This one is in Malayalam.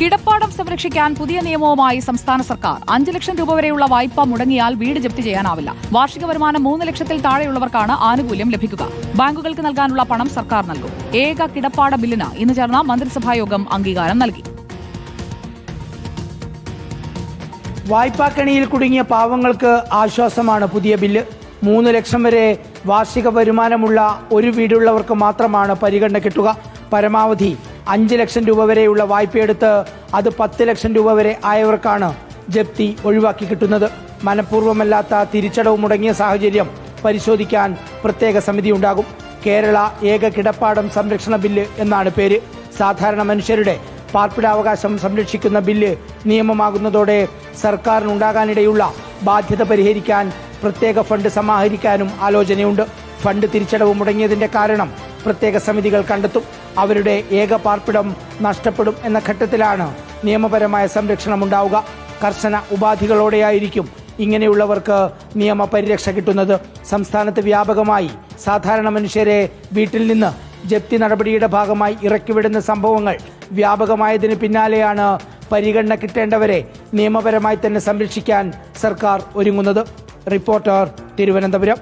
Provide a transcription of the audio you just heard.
കിടപ്പാടം സംരക്ഷിക്കാൻ പുതിയ നിയമവുമായി സംസ്ഥാന സർക്കാർ. അഞ്ച് ലക്ഷം രൂപ വരെയുള്ള വായ്പ മുടങ്ങിയാൽ വീട് ജപ്തി ചെയ്യാനാവില്ല. വാർഷിക വരുമാനം മൂന്ന് ലക്ഷത്തിൽ താഴെയുള്ളവർക്കാണ് ആനുകൂല്യം ലഭിക്കുക. ബാങ്കുകൾക്ക് നൽകാനുള്ള പണം സർക്കാർ നൽകും. ഏക കിടപ്പാട ബില്ലിന് ഇന്ന് ചേർന്ന മന്ത്രിസഭായോഗം അംഗീകാരം നൽകി. വായ്പാക്കണിയിൽ കുടുങ്ങിയ പാവങ്ങൾക്ക് ആശ്വാസമാണ് പുതിയ ബില്ല്. മൂന്ന് ലക്ഷം വരെ വാർഷിക വരുമാനമുള്ള ഒരു വീടുള്ളവർക്ക് മാത്രമാണ് പരിഗണന കിട്ടുക. പരമാവധി അഞ്ച് ലക്ഷം രൂപ വരെയുള്ള വായ്പയെടുത്ത് അത് പത്ത് ലക്ഷം രൂപ വരെ ആയവർക്കാണ് ജപ്തി ഒഴിവാക്കി കിട്ടുന്നത്. മനഃപൂർവമല്ലാത്ത തിരിച്ചടവ് മുടങ്ങിയ സാഹചര്യം പരിശോധിക്കാൻ പ്രത്യേക സമിതി ഉണ്ടാകും കേരള ഏക കിടപ്പാടം സംരക്ഷണ ബില്ല് എന്നാണ് പേര്. സാധാരണ മനുഷ്യരുടെ പാർപ്പിടാവകാശം സംരക്ഷിക്കുന്ന ബില്ല് നിയമമാകുന്നതോടെ സർക്കാരിനുണ്ടാകാനിടയുള്ള ബാധ്യത പരിഹരിക്കാൻ പ്രത്യേക ഫണ്ട് സമാഹരിക്കാനും ആലോചനയുണ്ട്. ഫണ്ട് തിരിച്ചടവ് മുടങ്ങിയതിന്റെ കാരണം പ്രത്യേക സമിതികൾ കണ്ടെത്തും. അവരുടെ ഏക പാർപ്പിടം നഷ്ടപ്പെടും എന്ന ഘട്ടത്തിലാണ് നിയമപരമായ സംരക്ഷണം ഉണ്ടാവുക കർശന ഉപാധികളോടെയായിരിക്കും ഇങ്ങനെയുള്ളവർക്ക് നിയമപരിരക്ഷ കിട്ടുന്നത്. സംസ്ഥാനത്ത് വ്യാപകമായി സാധാരണ മനുഷ്യരെ വീട്ടിൽ നിന്ന് ജപ്തി നടപടിയുടെ ഭാഗമായി ഇറക്കിവിടുന്ന സംഭവങ്ങൾ വ്യാപകമായതിന് പിന്നാലെയാണ് പരിഗണന കിട്ടേണ്ടവരെ നിയമപരമായി തന്നെ സംരക്ഷിക്കാൻ സർക്കാർ ഒരുങ്ങുന്നത്. റിപ്പോർട്ടർ തിരുവനന്തപുരം.